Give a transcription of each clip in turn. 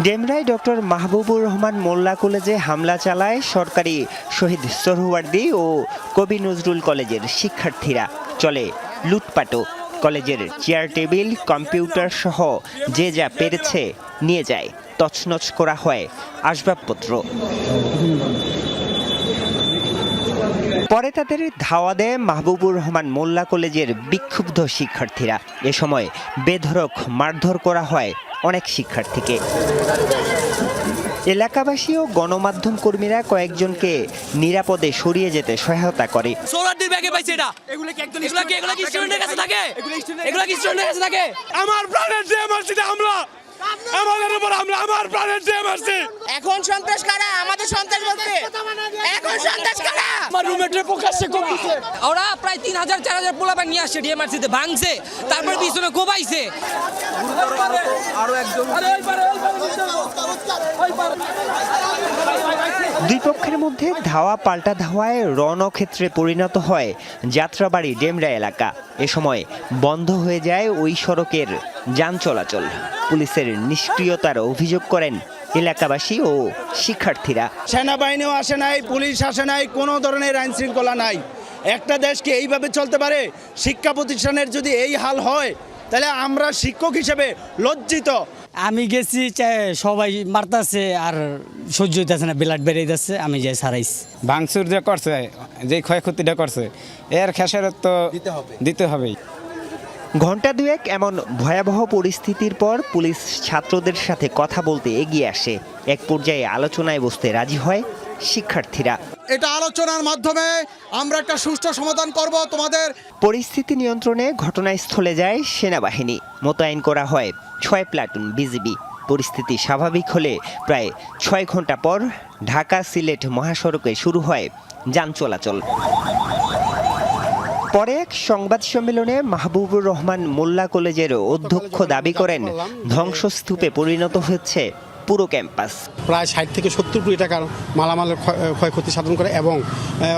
ডেমরায় doctor Mahbubur Rahman Molla কলেজে হামলা চালায় সরকারি শহীদ সোহরাওয়ার্দী ও কবি নজরুল কলেজের শিক্ষার্থীরা। চলে লুটপাটো কলেজের চেয়ার টেবিল, কম্পিউটার সহ যে যা পেরেছে নিয়ে যায়। তছনছ করা হয় আসবাবপত্র। পরে তাদের ধাওয়া দেয় মাহবুবুর রহমান মোল্লা কলেজের বিক্ষুব্ধ শিক্ষার্থীরা। এ সময় বেধরক মারধর করা হয় অনেক শিক্ষার্থীকে। এলাকাবাসী ও গণমাধ্যম কর্মীরা কয়েকজনকে নিরাপদে সরিয়ে যেতে সহায়তা করে। সোলারটির ব্যাগে পাইছে এটা। এগুলো কি একদম এগুলো কি এগুলো কি স্টুডেন্টের কাছে থাকে? এগুলো কি স্টুডেন্টের কাছে থাকে? আমার প্রাণের যে মারছিতে হামলা। আমাদের উপর হামলা আমার প্রাণের যে মারছে এখন সন্ত্রাস কারা? আমাদের সন্ত্রাস বলতে। এখন সন্ত্রাস আমার রুমমেটের প্রকাশ্যে কমিছে ওরা প্রায় তিন হাজার চার হাজার পোলাপান নিয়ে আসছে ডিএমআরসিতে ভাঙছে তারপর পিছনে কোবাইছে। দুই পক্ষের মধ্যে ধাওয়া পাল্টা ধাওয়ায় রণক্ষেত্রে পরিণত হয় যাত্রাবাড়ি ডেমরা এলাকা। এ সময় বন্ধ হয়ে যায় ওই সড়কের যান চলাচল। পুলিশের নিষ্ক্রিয়তার অভিযোগ করেন এলাকাবাসী ও শিক্ষার্থীরা। সেনাবাহিনীও আসে নাই, পুলিশ আসে নাই, কোনো ধরনের আইন শৃঙ্খলা নাই। একটা দেশকে এইভাবে চলতে পারে, শিক্ষা প্রতিষ্ঠানের যদি এই হাল হয়, তাহলে আমরা শিক্ষক হিসেবে লজ্জিত। আমি গেছি সবাই মারতাছে আর সহ্য হইতেছে না ব্লাড বেড়ে যাচ্ছে আমি যাই সারাইছি। ভাঙচুর যে করছে যে ক্ষয়ক্ষতিটা করছে এর খেসারত তো দিতে হবেই। ঘণ্টা দুয়েক এমন ভয়াবহ পরিস্থিতির পর পুলিশ ছাত্রদের সাথে কথা বলতে এগিয়ে আসে। এক পর্যায়ে আলোচনায় বসতে রাজি হয় শিক্ষার্থীরা। এটা আলোচনার মাধ্যমে আমরা একটা সুষ্ঠু সমাধান করব তোমাদের। পরিস্থিতি নিয়ন্ত্রণে ঘটনাস্থলে যায় সেনাবাহিনী। মোতায়েন করা হয় ছয় প্লাটুন বিজিবি। পরিস্থিতি স্বাভাবিক হলে প্রায় ছয় ঘণ্টা পর ঢাকা সিলেট মহাসড়কে শুরু হয় যান চলাচল। পরে এক সংবাদ সম্মেলনে মাহবুবুর রহমান মোল্লা কলেজের অধ্যক্ষ দাবি করেন ধ্বংসস্তূপে পরিণত হচ্ছে পুরো ক্যাম্পাস। প্রায় ষাট থেকে সত্তর কোটি টাকার মালামালের ক্ষয়- ক্ষয়ক্ষতি সাধন করে এবং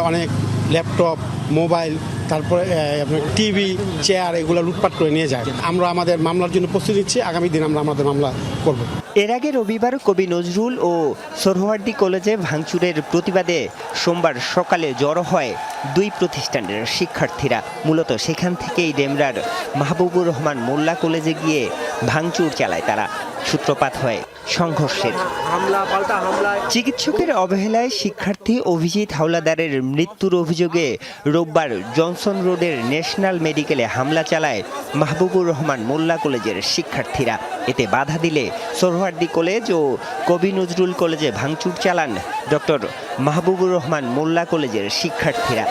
অনেক ল্যাপটপ মোবাইল তারপরে টিভি চেয়ার এগুলো লুটপাট করে নিয়ে যায়। আমরা আমাদের মামলার জন্য প্রস্তুতি নিচ্ছি আগামী দিন আমরা আমাদের মামলা করব। এর আগে রবিবার কবি নজরুল ও সোহরাওয়ার্দী কলেজে ভাঙচুরের প্রতিবাদে সোমবার সকালে জড়ো হয় দুই প্রতিষ্ঠানের শিক্ষার্থীরা। মূলত সেখান থেকেই ডেমরার মাহবুবুর রহমান মোল্লা কলেজে গিয়ে ভাঙচুর চালায় তারা। সূত্রপাত হয়। সংঘর্ষের। চিকিৎসকের অবহেলায় শিক্ষার্থী অভিজিৎ হাওলাদারের মৃত্যুর অভিযোগে রোববার জনসন রোডের ন্যাশনাল মেডিকেলে হামলা চালায় মাহবুবুর রহমান মোল্লা কলেজের শিক্ষার্থীরা। এতে বাধা দিলে সোহরাওয়ার্দী কলেজ ও কবি নজরুল কলেজে ভাঙচুর চালান ডক্টর মাহবুবুর রহমান মোল্লা কলেজের শিক্ষার্থীরা।